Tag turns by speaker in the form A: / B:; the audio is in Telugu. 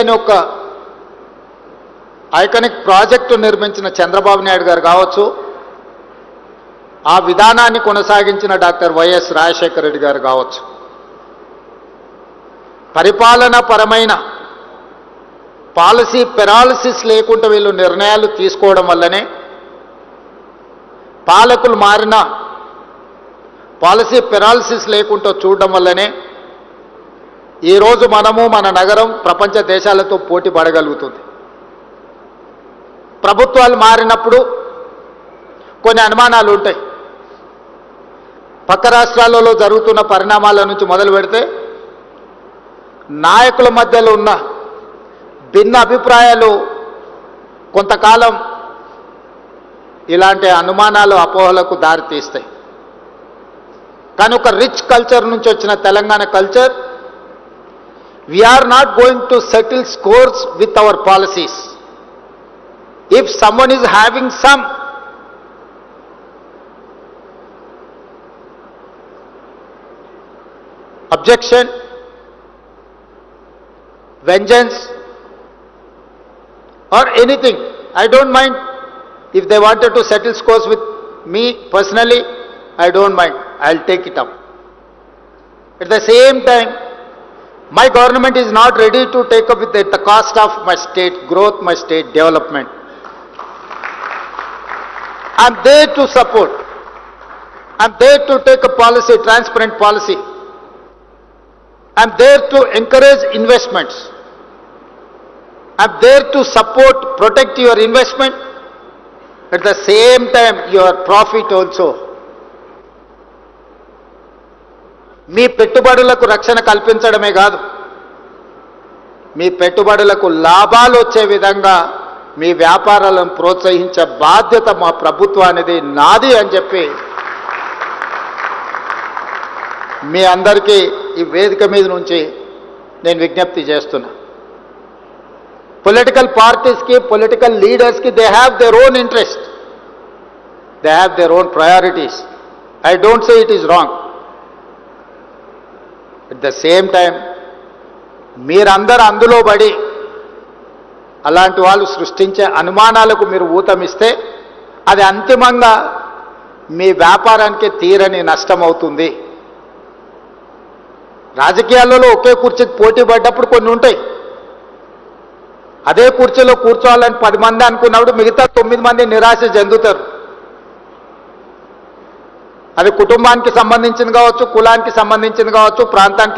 A: అనే ఒక ఐకానిక్ ప్రాజెక్టు నిర్మించిన చంద్రబాబు నాయుడు గారు కావచ్చు ఆ విధానాన్ని కొనసాగించిన డాక్టర్ వైఎస్ రాజశేఖర రెడ్డి గారు కావచ్చు. పరిపాలన పరమైన పాలసీ పెరాలసిస్ లేకుండా వీళ్ళు నిర్ణయాలు తీసుకోవడం వల్లనే పాలకులు మారిన పాలసీ పెరాలసిస్ లేకుండా చూడడం వల్లనే ఈరోజు మనము మన నగరం ప్రపంచ దేశాలతో పోటీ పడగలుగుతుంది. ప్రభుత్వాలు మారినప్పుడు కొన్ని అనుమానాలు ఉంటాయి. పక్క రాష్ట్రాలలో జరుగుతున్న పరిణామాల నుంచి మొదలు పెడితే నాయకుల మధ్యలో ఉన్న భిన్న అభిప్రాయాలు కొంతకాలం ఇలాంటి అనుమానాలు అపోహలకు దారితీస్తాయి. కానీ ఒక రిచ్ కల్చర్ నుంచి వచ్చిన Telangana culture we are not going to settle scores with our policies. If someone is having some, objection, vengeance, or anything, I don't mind. If they wanted to settle scores with me personally, I don't mind. I'll take it up. At the same time, my government is not ready to take up with it the cost of my state growth, my state development. I'm there to support. I'm there to take a policy, transparent policy. I'm there to encourage investments. I'm there to support, protect your investment. At the same time, your profit also. మీ పెట్టుబడులకు రక్షణ కల్పించడమే కాదు. మీ పెట్టుబడులకు లాభాలు వచ్చే విధంగా మీ వ్యాపారాలను ప్రోత్సహించే బాధ్యత మా ప్రభుత్వానిది నాది అని చెప్పి మీ అందరికీ ఈ వేదిక మీద నుంచి నేను విజ్ఞప్తి చేస్తున్నా. పొలిటికల్ పార్టీస్కి political లీడర్స్కి they have their own interest they have their own priorities I don't say it is wrong the same time మీరందరూ అందులో పడి అలాంటి వాళ్ళు సృష్టించే అనుమానాలకు మీరు ఊతమిస్తే అది అంతిమంగా మీ వ్యాపారానికి తీరని నష్టం అవుతుంది రాజకీయాలలో ఒకే కుర్చీకి పోటీ పడ్డప్పుడు కొన్ని ఉంటాయి. అదే కుర్చీలో కూర్చోవాలని పది మంది అనుకున్నప్పుడు మిగతా తొమ్మిది మంది నిరాశ చెందుతారు. అది కుటుంబానికి సంబంధించింది కావచ్చు కులానికి సంబంధించింది కావచ్చు ప్రాంతానికి